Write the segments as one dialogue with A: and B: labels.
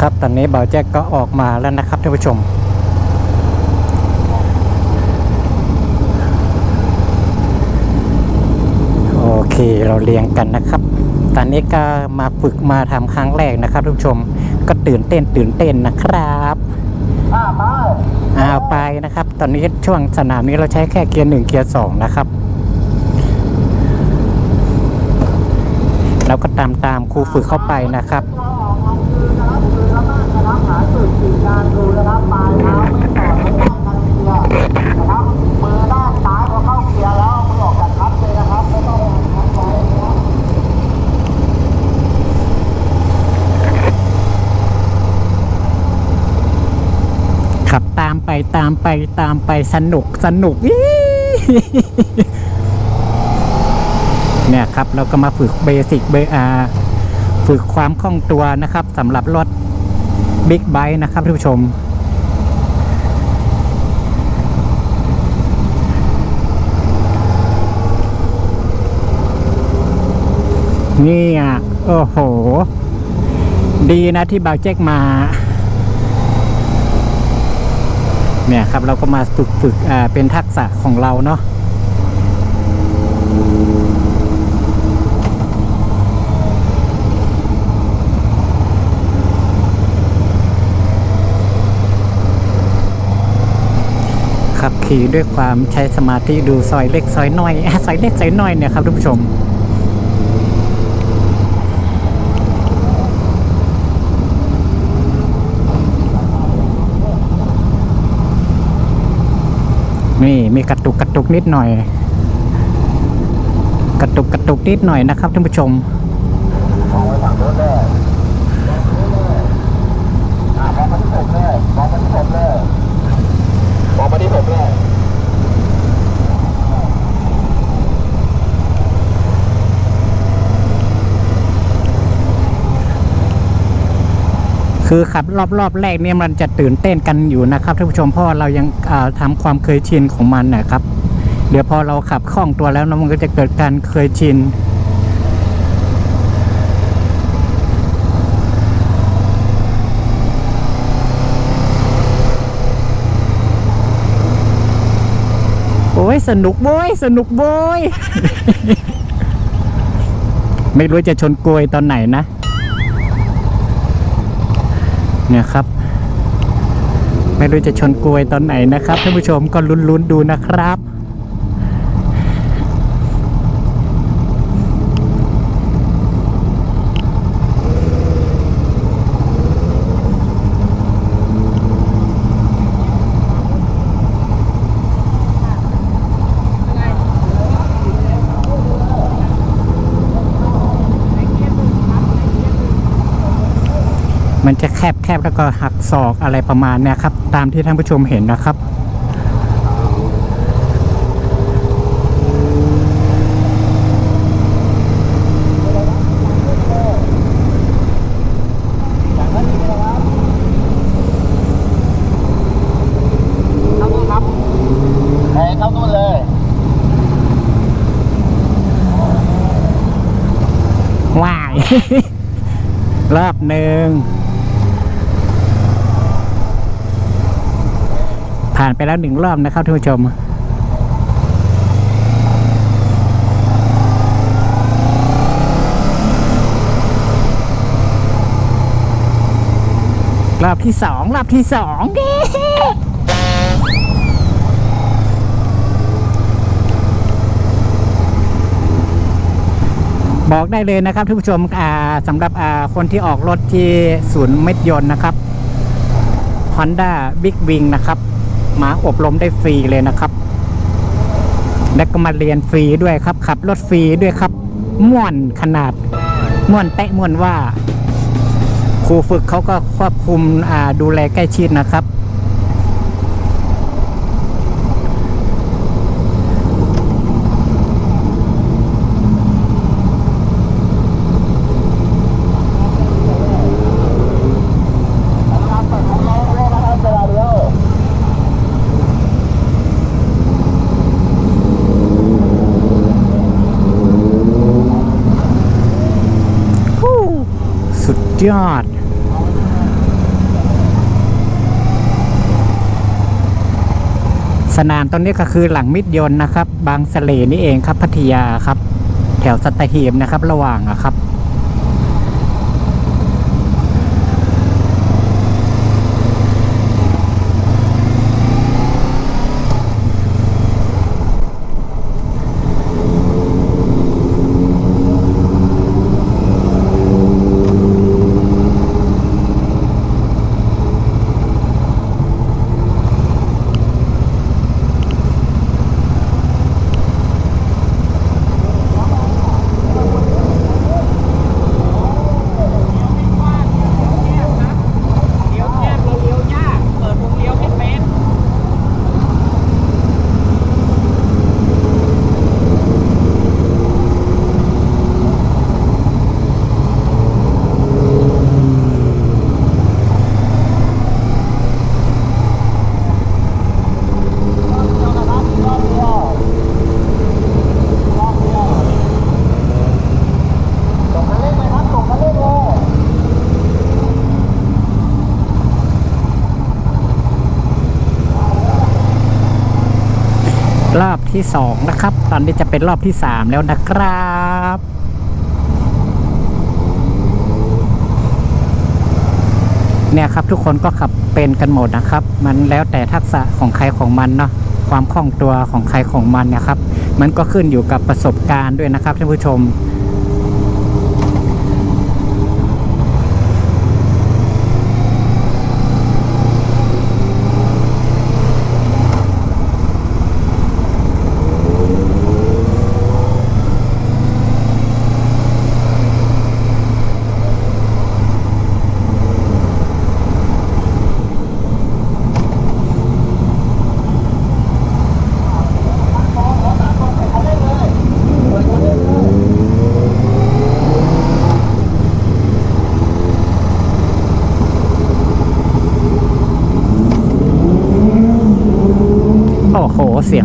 A: ครับตอนนี้เบาแจ็คก็ออกมาแล้วนะครับท่านผู้ชม โอเคเราเรียงกันนะครับ ตอนนี้ก็มาฝึกมาทำครั้งแรกนะครับท่านผู้ชม ก็ตื่นเต้นตื่นเต้นนะครับเอาไปนะครับ ตอนนี้ช่วงสนามนี้เราใช้แค่เกียร์หนึ่งเกียร์สองนะครับเราก็ตามตามครูฝึกเข้าไปนะครับ ตามไปตามไปตามไปสนุกสนุกเนี่ยครับเราก็มาฝึกเบสิกเบอาฝึกความคล่องตัวนะครับสำหรับรถบิ๊กไบค์นะครับท่านผู้ชม นี่อะ โอ้โห ดีนะที่บาวเจ๊กมา เนี่ยครับเราก็มาฝึกฝึกอ่าเป็นทักษะของเราเนาะขับขี่ด้วยความใช้สมาธิดูซอยเล็กซอยน้อยซอยเล็กซอยน้อยเนี่ยครับท่านผู้ชม นี่มีกระตุกกระตุกนิดหน่อย กระตุกกระตุกนิดหน่อยนะครับท่านผู้ชม
B: มองมาที่ผมเลย
A: คือขับรอบรอบแรกเนี่ยมันจะตื่นเต้นกันอยู่นะครับท่านผู้ชมเพราะเรายังอ่าทำความเคยชินของมันนะครับ เดี๋ยวพอเราขับคล่องตัวแล้วนะมันก็จะเกิดการเคยชินโอ้ยสนุกโบยสนุกโบย ไม่รู้จะชนกลวยตอนไหนนะ เนี่ยครับ ไม่รู้จะชนกลวยตอนไหนนะครับท่านผู้ชมก็ลุ้นๆดูนะครับ มันจะแคบแคบแล้วก็หักศอกอะไรประมาณเนี้ยครับ ตามที่ท่านผู้ชมเห็นนะครับ
B: เข้าตู้ครับแทงเข้าตู้เลย
A: ว้าย รอบหนึ่ง ผ่านไปแล้วหนึ่งรอบนะครับท่านผู้ชมรอบที่สองรอบที่สองเย้บอกได้เลยนะครับท่านผู้ชมสำหรับคนที่ออกรถที่ศูนย์เม็ดยนต์นะครับ Honda Big Wing นะครับ มาอบรมได้ฟรีเลยนะครับ และก็มาเรียนฟรีด้วยครับ ขับรถฟรีด้วยครับ ม่วนขนาด ม่วนแตะม่วนว่า ครูฝึกเขาก็ควบคุมดูแลใกล้ชิดนะครับ ยอด สนามตรนนี้ก็คือหลังมิตรยนนะครับ บางสะเลนี่เองครับพัทยาครับ แถวสัตหีบนะครับ ระหว่างอะครับ ที่สองนะครับ ตอนนี้จะเป็นรอบที่สามแล้วนะครับเนี่ยครับทุกคนก็ขับเป็นกันหมดนะครับ มันแล้วแต่ทักษะของใครของมันเนาะความคล่องตัวของใครของมันนะครับ มันก็ขึ้นอยู่กับประสบการณ์ด้วยนะครับท่านผู้ชม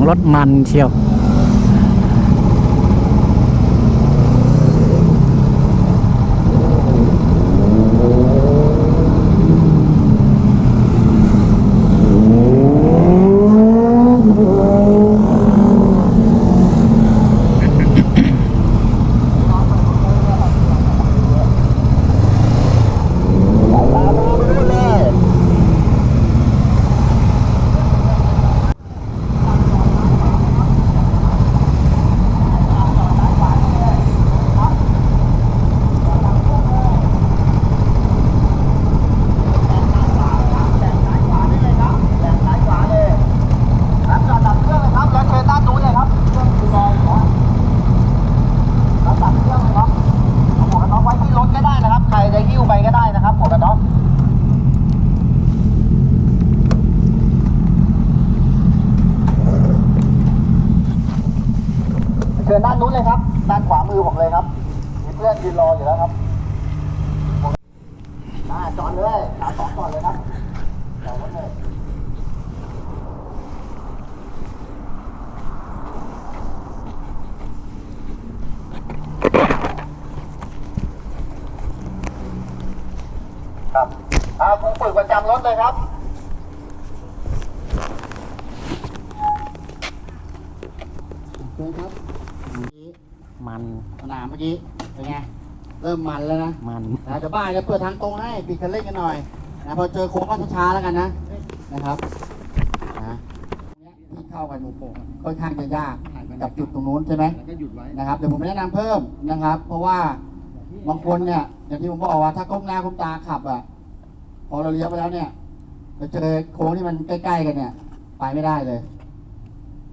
A: รถมันเชียว
B: ครับจอดดับเครื่องเลยครับแล้วเชิญด้านนู้นเลยครับเครื่องคือรออยู่นะแล้วดับเครื่องเลยครับเอาหมวกกันน็อกไว้ที่รถก็ได้นะครับ ใครจะหิ้วไปก็ได้นะครับหมวกกันน็อก เชิญด้านนู้นเลยครับ ด้านขวามือผมเลยครับมีเพื่อนยืนรออยู่แล้วครับอ่าจอดเลยขาสองก่อนเลยครับจอดรถเลยครับอ่าครูฝึกประจำรถเลยครับ
C: ครับ มั
A: น
C: สนามเมื่อกี้เป็นไงเริ่มมันแล้วนะ
A: มัน
C: นะจะบ้านจะเปิดทางตรงให้ปิดคันเร่งกันหน่อยนะพอเจอโค้งก็ช้าๆแล้วกันนะนะครับนะที่เข้ากันหมู่โป่งค่อนข้างจะยากกับจุดตรงนู้นใช่ไหม
B: แล้วก็หยุดไว้
C: นะครับเดี๋ยวผมแนะนำเพิ่มนะครับ เพราะว่าบางคนเนี่ยอย่างที่ผมบอกว่าถ้าก้มหน้าก้มตาขับอะพอเราเลี้ยวไปแล้วเนี่ยเราเจอโค้งที่มันใกล้ ๆ กันเนี่ย ไปไม่ได้เลย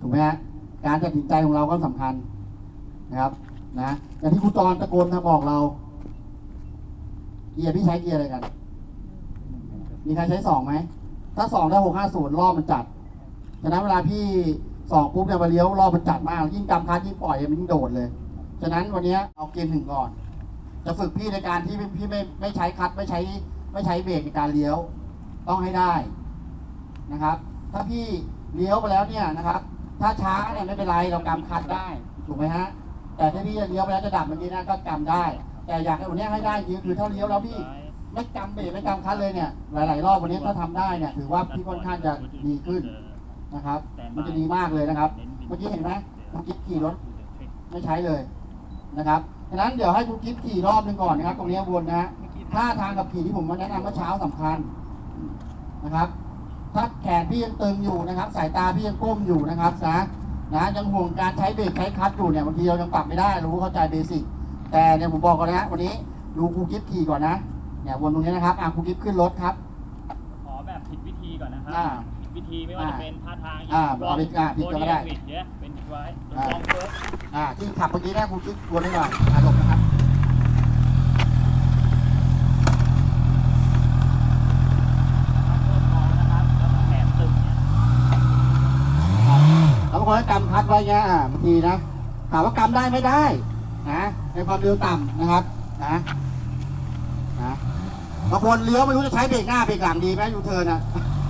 C: ถูกไหมฮะการตัดสินใจของเราก็สำคัญ นะครับนะอย่างที่ครูจรตะโกนมาบอกเรา เกียร์พี่ใช้เกียร์อะไรกัน มีใครใช้สองไหม ถ้าสองได้หกห้าศูนย์รอบมันจัดฉะนั้นเวลาพี่สองปุ๊บเนี่ยมาเลี้ยวรอบมันจัดมาก ยิ่งกำคัดยิ่งปล่อยมันยิ่งโดดเลย ฉะนั้นวันนี้เอาเกณฑ์หนึ่งก่อน จะฝึกพี่ในการที่พี่ไม่ไม่ใช้คัดไม่ใช้ ไม่ใช้เบรกในการเลี้ยว ต้องให้ได้นะครับ ถ้าพี่เลี้ยวไปแล้วเนี่ยนะครับ ถ้าช้าเนี่ยไม่เป็นไรเรากำคัดได้ ถูกไหมฮะ แต่ถ้าพี่จะเลี้ยวไปแล้วจะดับเมื่อกี้นะก็กำได้ แต่อยากให้วันนี้ให้ได้จริงคือถ้าเลี้ยวแล้วพี่ไม่กำเบรกไม่กำคัดเลยเนี่ยหลาย ๆ รอบวันนี้ถ้าทำได้เนี่ยถือว่าพี่ค่อนข้างจะดีขึ้นนะครับ มันจะดีมากเลยนะครับ เมื่อกี้เห็นไหมเมื่อกี้ขี่รถไม่ใช้เลยนะครับฉะนั้นเดี๋ยวให้คุณกิ๊ฟขี่รอบหนึ่งก่อนนะครับ ตรงนี้วนนะฮะท่าทางกับขี่ที่ผมมาแนะนำเมื่อเช้าสำคัญนะครับ ถ้าแขนพี่ยังตึงอยู่นะครับ สายตาพี่ยังก้มอยู่นะครับนะ นะยังห่วงการใช้เบรกใช้คลัตช์อยู่เนี่ยบางทีเรายังปรับไม่ได้รู้เข้าใจเบสิกแต่เนี่ยผมบอกก่อนนะวันนี้ดูครูกิฟขี่ก่อนนะเนี่ยวนตรงนี้นะครับอะครูกิฟขึ้นรถครับ
D: ขอแบบผิดวิธีก่อนนะครั
C: อ่า
D: ผิดวิธีไม่ว่าจะเป็นท่าทาง
C: อ่าเอาผิดอ่าผิดก็ไม่ได้
D: ผิดเยอะเป็นไว้ล
C: อ่า
D: องเฟิร์ส
C: อ่าที่ขับเมื่อกี้นะครูกิฟวนนี้ก่อนอะหลบนะครับ
D: นะครับแล้วก็แขนตึงเนี่ย
C: แล้ว บางคนก็กำคัดไว้เงี้ยอ่าบางทีนะถามว่ากำได้ไม่ได้นะในความเร็วต่ำนะครับนะนะบางคนเลี้ยวไม่รู้จะใช้เบรกหน้าเบรกหลังดีไหมยูเทิร์นอะ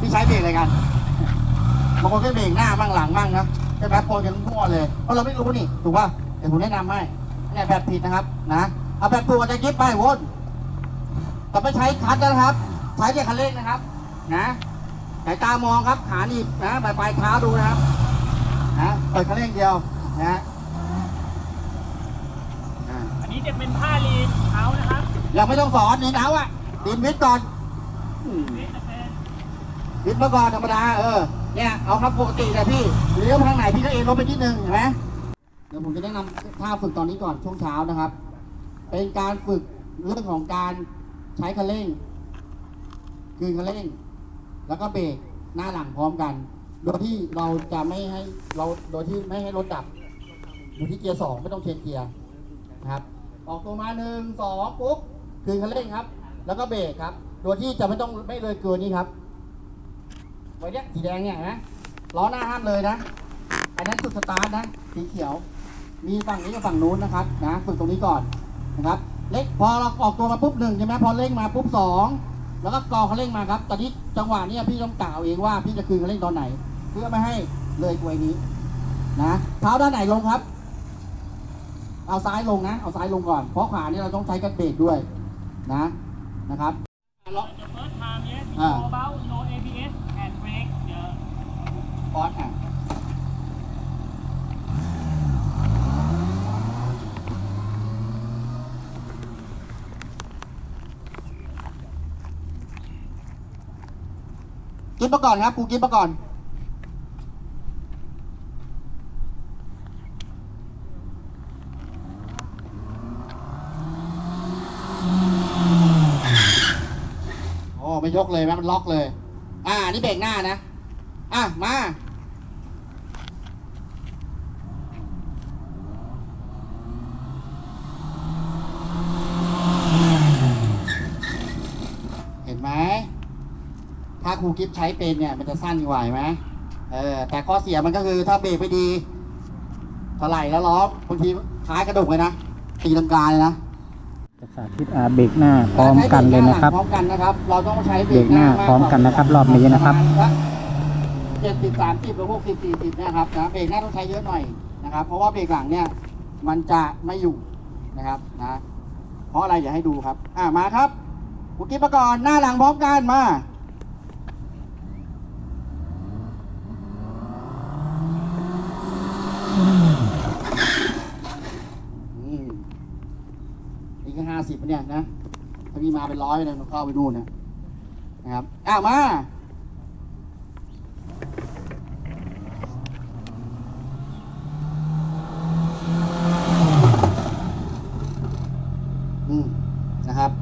C: พี่ใช้เบรกอะไรกันบางคนก็เบรกหน้าบ้างหลังบ้างนะใช่ไหมโปรยังมั่วเลยเพราะเราไม่รู้นี่ถูกป่ะเดี๋ยวผมแนะนำให้เนี่ยแบบผิดนะครับนะเอาแบบถูกอาจจะยิบไปวนแต่ไม่ใช้คัดนะครับใช้แค่คันเร่งนะครับ นะสายตามองครับขาหนีบนะปลายปลายเท้าดูนะครับ นะเปิดคันเร่งเดียวนะฮะอ่า
D: อันนี้จะเป็นท่าลีนเอานะครับ
C: ยังไม่ต้องสอนนี่หนาวอะดินวิทย์ก่อนอืม
D: นี่จะเป็น
C: วิทย์มาก่อนธรรมดาเออเนี่ยเอาครับปกติแต่พี่เลี้ยวทางไหนพี่ก็เอ็นลงไปนิดนึงเห็นไหมเดี๋ยวผมจะแนะนำท่าฝึกตอนนี้ก่อนช่วงเช้านะครับ เป็นการฝึกเรื่องของการใช้คันเร่ง คืนคันเร่ง แล้วก็เบรกหน้าหลังพร้อมกัน โดยที่เราจะไม่ให้เราโดยที่ไม่ให้รถดับ อยู่ที่เกียร์สองไม่ต้องเชนเกียร์นะครับออกตัวมาหนึ่งสองปุ๊บคืนคันเร่งครับ แล้วก็เบรกครับ โดยที่จะไม่ต้องไม่เลยเกินนี้ครับไว้เนี้ยสีแดงเนี่ยนะล้อหน้าห้ามเลยนะอันนั้นจุดสตาร์ทนะสีเขียว มีฝั่งนี้กับฝั่งนู้นนะครับนะฝึกตรงนี้ก่อนนะครับ เล็กพอเราออกตัวมาปุ๊บหนึ่งใช่ไหมพอเร่งมาปุ๊บสองแล้วก็กอเขาเร่งมาครับตอนนี้จังหวะนี้พี่ต้องกล่าวเองว่าพี่จะคืนเขาเร่งตอนไหน เพื่อไม่ให้เลยกลวยนี้นะเท้าด้านไหนลงครับ เอาซ้ายลงนะ เอาซ้ายลงก่อน เพราะขวานี่เราต้องใช้กันเบรกด้วยนะนะครับล็อก
D: the first time yes you
C: อ่า
D: know about no ABS and brake เดี๋ยว
C: ฟอนต์อะกินมาก่อนครับครูกินมาก่อน โอ้ไม่ ยกเลยแม่มันล็อกเลย อ่านี่เบรกหน้านะ อะ มา เห็นไหม ถ้าครูกิฟใช้เป็นเนี่ย มันจะสั้นกว่าไหมเออ แต่ข้อเสียมันก็คือถ้าเบรกไม่ดีถลายแล้วล้อบางทีท้ายกระดุกเลยนะตีลังกาเลยนะ
A: จะสาธิตอ่าเบรกหน้าพร้อมกันเลยนะครับ
C: พร้อมกันนะครับ เราต้องใช้
A: เบรกหน้าพร้อมกันนะครับ รอบนี้นะครับ
C: เจ็ดสิบสามสิบหรือหกสิบสี่สิบนะครับนะเบรกหน้าต้องใช้เยอะหน่อยนะครับ เพราะว่าเบรกหลังเนี่ยมันจะไม่อยู่นะครับนะเพราะอะไรเดี๋ยวให้ดูครับ อ่ามาครับกุกิ๊บมาก่อนหน้าหลังพร้อมกันมา อืมนี่ก็ห้า สิบเนี่ยนะถ้ามีมาเป็นร้อยเลยมันเข้าไปนู่นนะนะครับอ้าวมา อืม นะครับ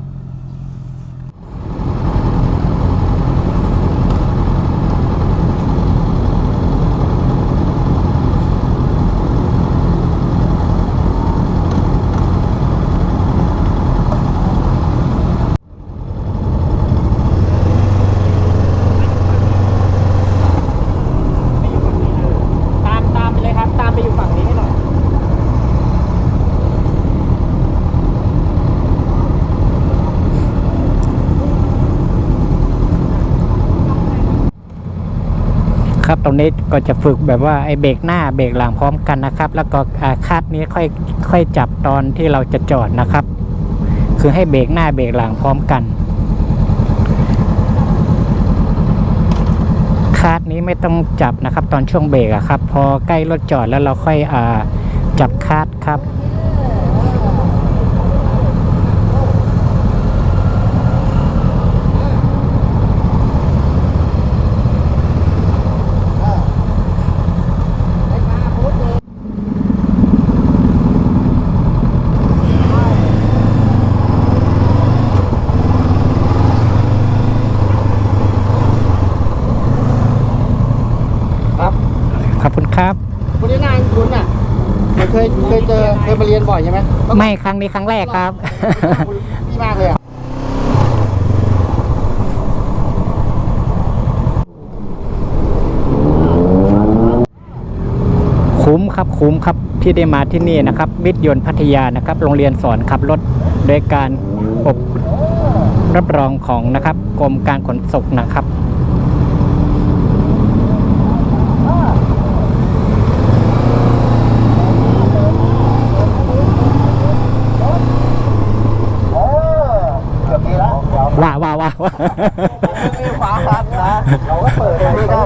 A: ตามตามไปเลยครับ ตามไปอยู่ฝั่งนี้ให้หน่อย ครับ ตรงนี้ก็จะฝึกแบบว่าไอ้เบรกหน้าเบรกหลังพร้อมกันนะครับ แล้วก็คาดนี้ค่อยค่อยจับตอนที่เราจะจอดนะครับ คือให้เบรกหน้าเบรกหลังพร้อมกันคาดนี้ไม่ต้องจับนะครับ ตอนช่วงเบรกอะครับ พอใกล้รถจอดแล้วเราค่อยอจับคาดครับ ขอบคุณครับ
C: คุณนี่งานคุณอะเคยเคยเจอเคยมาเรียนบ่อยใช่ ไหม
A: ไม่ครั้งนี้ครั้งแรกครับ
C: คุณพี่มากเลยอะ
A: คุ้มครับคุ้มครับที่ได้มาที่นี่นะครับ มิตรยนต์พัทยานะครับ โรงเรียนสอนขับรถโดยการอบรับรองของนะครับกรมการขนส่งนะครับ
B: โอ้เกือบดีแล้วเดี๋ยว
A: ว้าวว้
B: มีขวาครับนะเราก็เปิดตรงนี้ก็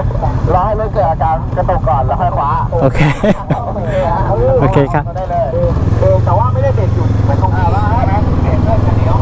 B: รอให้รถเกิดอาการกระตุกก่อนแล้วค่อยขวา
A: โอเค โอเคครับ
B: รกแต่ว่าไม่ได้เบรกหยุดเหมือนตรงนี้ใช่ไหมเบรกเพื่อจะเลี้ยว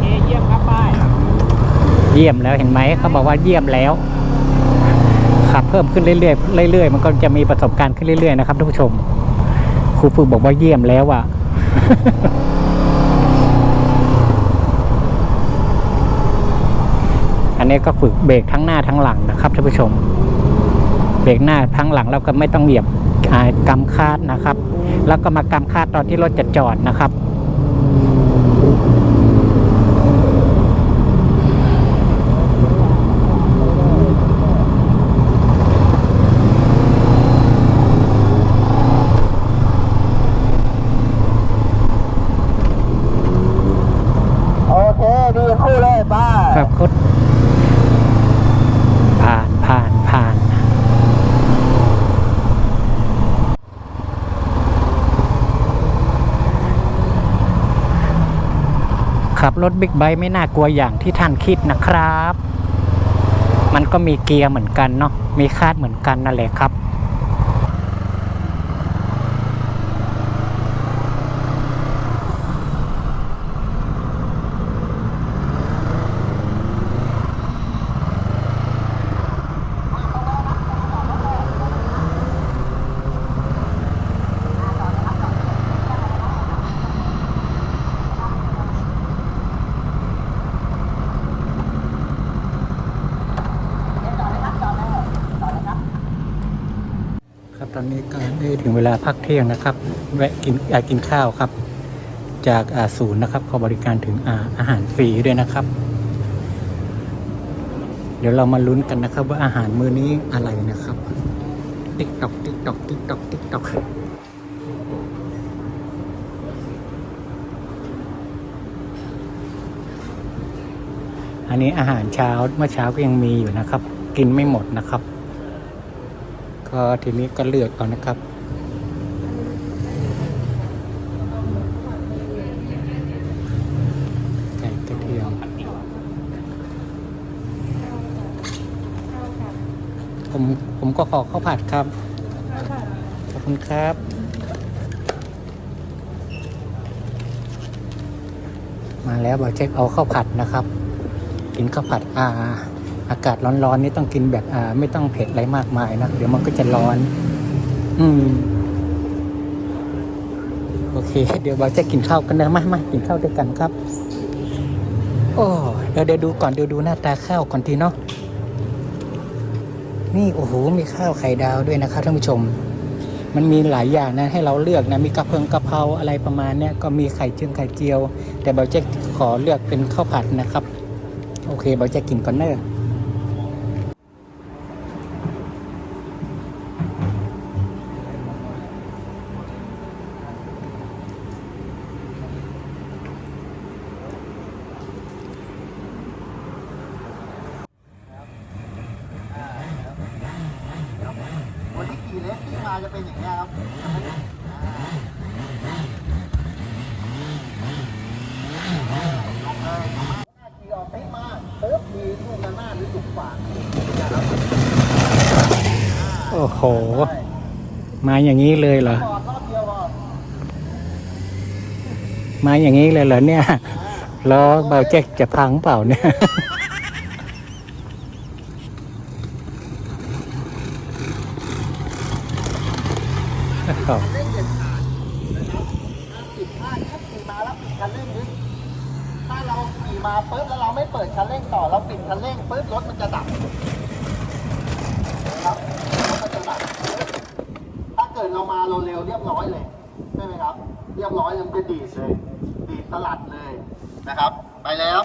D: เอเยี่ยมครับป้าย
A: เยี่ยมแล้วเห็นไหมเขาบอกว่าเยี่ยมแล้วขับเพิ่มขึ้นเรื่อยๆเรื่อยๆ มันก็จะมีประสบการณ์ขึ้นเรื่อยๆนะครับทุกผู้ชมครูฝึกบอกว่าเยี่ยมแล้วอะอันนี้ก็ฝึกเบรกทั้งหน้าทั้งหลังนะครับท่านผู้ชม เบรกหน้าทั้งหลังเราก็ไม่ต้องเหยียบอ่ากำคาดนะครับ แล้วก็มากำคาดตอนที่รถจะจอดนะครับ
B: โอเคดีคู่เลยป้า
A: ครับคดผ่านผ่านผ่าน ขับ รถบิ๊กไบค์ไม่น่ากลัวอย่างที่ท่านคิดนะครับ มันก็มีเกียร์เหมือนกันเนาะมีคาดเหมือนกันนั่นแหละครับ นี้ก็ได้ถึงเวลาพักเที่ยงนะครับ แวะกินอยากกินข้าวครับ จากอาศูนย์นะครับเขาบริการถึงอาอาหารฟรีด้วยนะครับ เดี๋ยวเรามาลุ้นกันนะครับ ว่าอาหารมื้อนี้อะไรนะครับ ติ๊กตอกติ๊กตอกติ๊กตอกติ๊กตอกอันนี้อาหารเช้าเมื่อเช้าก็ยังมีอยู่นะครับ กินไม่หมดนะครับ ก็ทีนี้ก็เลือกเอานะครับไก่กระเทียมผมผมก็ขอข้าวผัดครับ ขอบคุณครับมาแล้วบอกเช็คเอาข้าวผัดนะครับ กินข้าวผัดอ่า อากาศร้อนๆนี่ต้องกินแบบอ่า ไม่ต้องเผ็ดอะไรมากมายนะ เดี๋ยวมันก็จะร้อน อืม โอเค เดี๋ยวบอกจะกินข้าวกันนะมามากินข้าวด้วยกันครับ โอ้เดี๋ยวเดี๋ยวดูก่อนเดี๋ยวดูหน้าตาข้าวก่อนทีเนาะนี่โอ้โหมีข้าวไข่ดาวด้วยนะครับท่านผู้ชม มันมีหลายอย่างนะให้เราเลือกนะมีกระเพงกระเพราอะไรประมาณเนี้ยก็มีไข่เจียวไข่เจียว แต่เบาเจ๊ขอเลือกเป็นข้าวผัดนะครับ โอเคเบาเจ๊กินก่อนเนอะ
B: วันที่ขี่เลสที่มาจะเป็นอย่างนี้ยครับจะไม่อ่าลงเลยหน้าขี่ออกเป๊ะมากปึ๊บมีลูกระนาดหรือจุกฝางนะครับ
A: โอ้โห มา อย่างนี้เลยเหรอ มาอย่างนี้เลยเหรอเนี่ยล้อเบาเจ๊กจะพังเปล่าเนี่ย
B: เร่งเด็ดขาดนะครับห้ามปิดพลาดครับขี่มาแล้วปิดคันเร่งนิดถ้าเราขี่มาปึ๊บแล้วเราไม่เปิดคันเร่งต่อเราปิดคันเร่งปึ๊บรถมันจะดับ ถ้าเกิดเรามาเราเร็วเรียบร้อยเลยใช่ไหมครับ เรียบร้อยเลยมันจะดีดเลย ดีดสลัดเลยนะครับ ไปแล้ว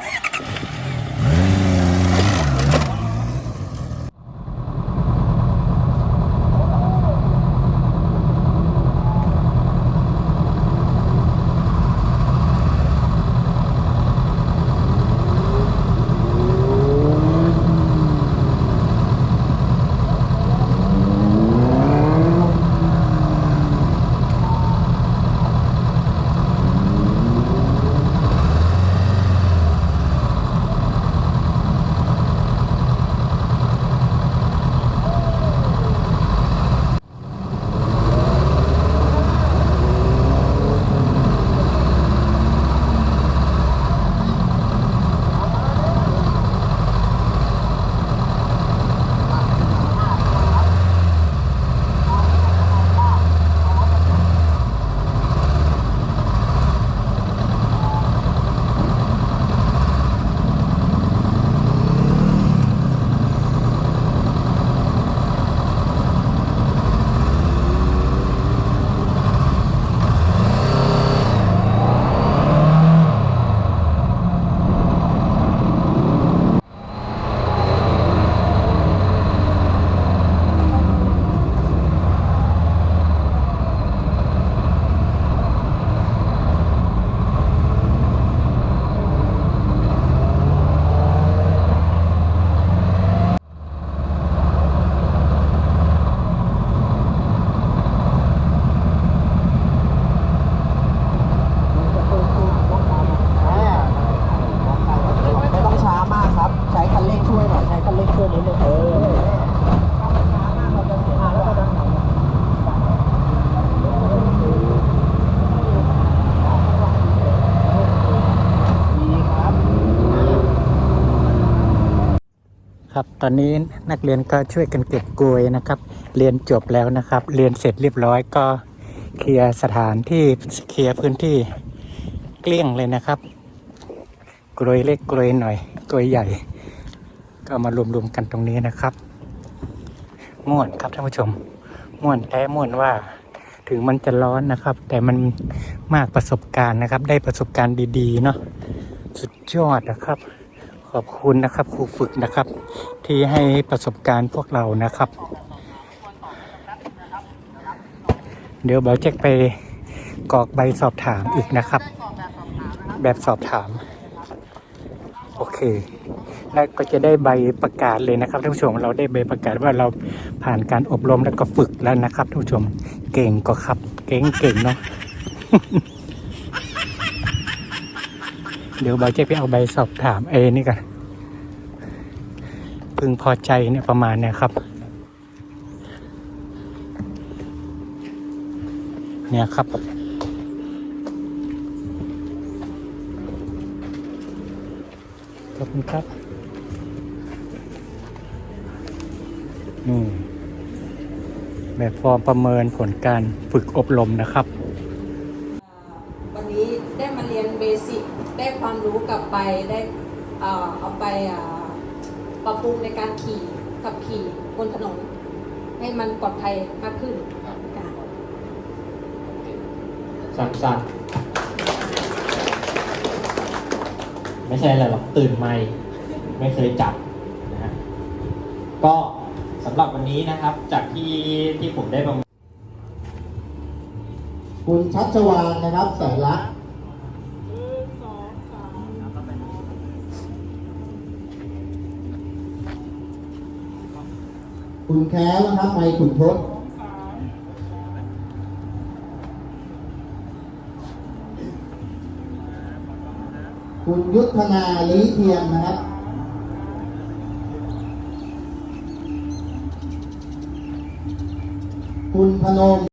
C: ครับ
A: ตอนนี้นักเรียนก็ช่วยกันเก็บกลวยนะครับ เรียนจบแล้วนะครับ เรียนเสร็จเรียบร้อยก็เคลียร์สถานที่เคลียร์พื้นที่เกลี้ยงเลยนะครับกลวยเล็กกลวยหน่อยกลวยใหญ่ ก็มารวมๆกันตรงนี้นะครับม่วนครับท่านผู้ชมม่วนแท้ม่วนว่าถึงมันจะร้อนนะครับ แต่มันมากประสบการณ์นะครับ ได้ประสบการณ์ดีๆเนาะสุดยอดนะครับ ขอบคุณนะครับครูฝึกนะครับ ที่ให้ประสบการณ์พวกเรานะครับ เดี๋ยวเบาเจ๊กไปกรอกใบสอบถามอีกนะครับ แบบสอบถาม โอเคแล้วก็จะได้ใบประกาศเลยนะครับท่านผู้ชมเราได้ใบประกาศว่าเราผ่านการอบรมแล้วก็ฝึกแล้วนะครับท่านผู้ชมเก่งก็ครับ เก่งเก่งเนาะ เดี๋ยวใบจะไปเอาใบสอบถามเอนี่กันพึงพอใจเนี่ยประมาณเนี่ยครับ เนี่ยครับ ขอบคุณครับนี่แบบฟอร์มประเมินผลการฝึกอบรมนะครับ
E: วันนี้ได้มาเรียนเบสิก ได้ความรู้กลับ ไปได้เอ่อเอาไปอ่าปรับปรุงในการขี่ขับขี่บนถนน ให้มันปลอดภัยมากขึ้นค่ะ
F: สั้นๆ ไม่ใช่อะไรหรอกตื่นไม่ ไม่เคยจับนะฮะก็สำหรับวันนี้นะครับ จากที่ที่ผมได้ประเมิน
C: คุณชัชวานนะครับแสนลักษ คุณแค้วนะครับไมค์ขุนทศคุณยุทธนาลีเทียมนะครับ คุณพนม